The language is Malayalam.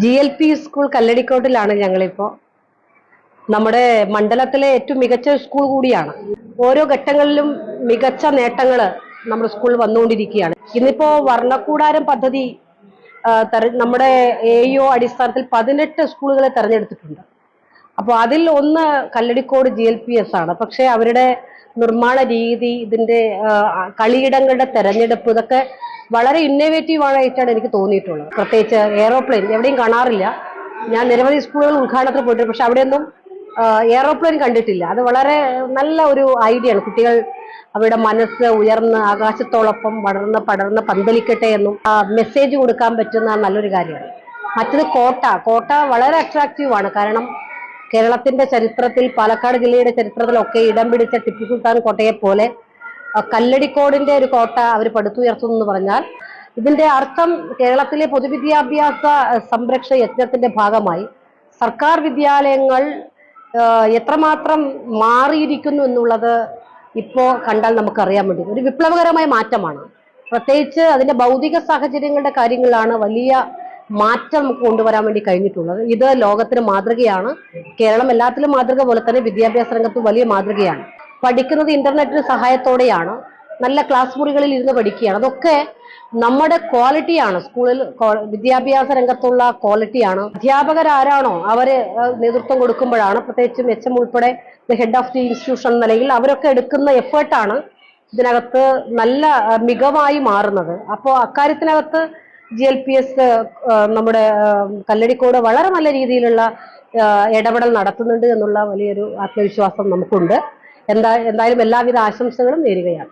ജി എൽ പി സ്കൂൾ കല്ലടിക്കോട്ടിലാണ് ഞങ്ങളിപ്പോ. നമ്മുടെ മണ്ഡലത്തിലെ ഏറ്റവും മികച്ച സ്കൂൾ കൂടിയാണ്. ഓരോ ഘട്ടങ്ങളിലും മികച്ച നേട്ടങ്ങൾ നമ്മുടെ സ്കൂളിൽ വന്നുകൊണ്ടിരിക്കുകയാണ്. ഇന്നിപ്പോ വർണക്കൂടാരം പദ്ധതി നമ്മുടെ എ ഒ അടിസ്ഥാനത്തിൽ പതിനെട്ട് സ്കൂളുകളെ തെരഞ്ഞെടുത്തിട്ടുണ്ട്. അപ്പോൾ അതിൽ ഒന്ന് Kalladikode G L P S ആണ്. പക്ഷേ അവരുടെ നിർമ്മാണ രീതി ഇതിന്റെ ആ, കളിയിടങ്ങളുടെ തെരഞ്ഞെടുപ്പ് ഇതൊക്കെ വളരെ ഇന്നോവേറ്റീവ് ആയിട്ടാണ് എനിക്ക് തോന്നിയിട്ടുള്ളത്. പ്രത്യേകിച്ച് എയറോപ്ലെയിൻ എവിടെയും കാണാറില്ല. ഞാൻ നിരവധി സ്കൂളുകൾ ഉദ്ഘാടനത്തിൽ പോയിട്ടുണ്ട്. പക്ഷെ അവിടെയൊന്നും എയറോപ്ലെയിൻ കണ്ടിട്ടില്ല. അത് വളരെ നല്ല ഒരു ഐഡിയ ആണ്. കുട്ടികൾ അവരുടെ മനസ്സ് ഉയർന്ന് ആകാശത്തോടൊപ്പം വളർന്ന് പടർന്ന് പന്തലിക്കട്ടെ എന്നും മെസ്സേജ് കൊടുക്കാൻ പറ്റുന്ന നല്ലൊരു കാര്യമാണ്. മറ്റത് കോട്ട. കോട്ട വളരെ അട്രാക്റ്റീവ് ആണ്. കാരണം കേരളത്തിന്റെ ചരിത്രത്തിൽ പാലക്കാട് ജില്ലയുടെ ചരിത്രത്തിലൊക്കെ ഇടം പിടിച്ച ടിപ്പു സുൽത്താൻ കോട്ടയെ പോലെ കല്ലടിക്കോടിന്റെ ഒരു കോട്ട അവർ പടുത്തുയർത്തുന്നു എന്ന് പറഞ്ഞാൽ ഇതിന്റെ അർത്ഥം കേരളത്തിലെ പൊതുവിദ്യാഭ്യാസ സംരക്ഷണ യജ്ഞത്തിന്റെ ഭാഗമായി സർക്കാർ വിദ്യാലയങ്ങൾ എത്രമാത്രം മാറിയിരിക്കുന്നു എന്നുള്ളത് ഇപ്പോ കണ്ടാൽ നമുക്കറിയാൻ വേണ്ടി ഒരു വിപ്ലവകരമായ മാറ്റമാണ്. പ്രത്യേകിച്ച് അതിന്റെ ഭൗതിക സാഹചര്യങ്ങളുടെ കാര്യങ്ങളാണ് വലിയ മാറ്റം നമുക്ക് കൊണ്ടുവരാൻ വേണ്ടി കഴിഞ്ഞിട്ടുള്ളത്. ഇത് ലോകത്തിന് മാതൃകയാണ്. കേരളം എല്ലാത്തിലും മാതൃക പോലെ തന്നെ വിദ്യാഭ്യാസ രംഗത്തും വലിയ മാതൃകയാണ്. പഠിക്കുന്നത് ഇന്റർനെറ്റിന്റെ സഹായത്തോടെയാണ്. നല്ല ക്ലാസ് മുറികളിൽ ഇരുന്ന് പഠിക്കുകയാണ്. അതൊക്കെ നമ്മുടെ ക്വാളിറ്റിയാണ് സ്കൂളിൽ വിദ്യാഭ്യാസ രംഗത്തുള്ള ക്വാളിറ്റിയാണ് അധ്യാപകരാരാണോ അവർ നേതൃത്വം കൊടുക്കുമ്പോഴാണ് പ്രത്യേകിച്ചും എച്ച് എം ഉൾപ്പെടെ ഹെഡ് ഓഫ് ദി ഇൻസ്റ്റിറ്റ്യൂഷൻ എന്ന നിലയിൽ അവരൊക്കെ എടുക്കുന്ന എഫേർട്ടാണ് ഇതിനകത്ത് നല്ല മികവായി മാറുന്നത്. അപ്പോൾ അക്കാര്യത്തിനകത്ത് ജി എൽ പി എസ് നമ്മുടെ കല്ലടിക്കോട് വളരെ നല്ല രീതിയിലുള്ള ഇടപെടൽ നടത്തുന്നുണ്ട് എന്നുള്ള വലിയൊരു ആത്മവിശ്വാസം നമുക്കുണ്ട്. എന്താ എന്തായാലും എല്ലാവിധ ആശംസകളും നേരുകയാണ്.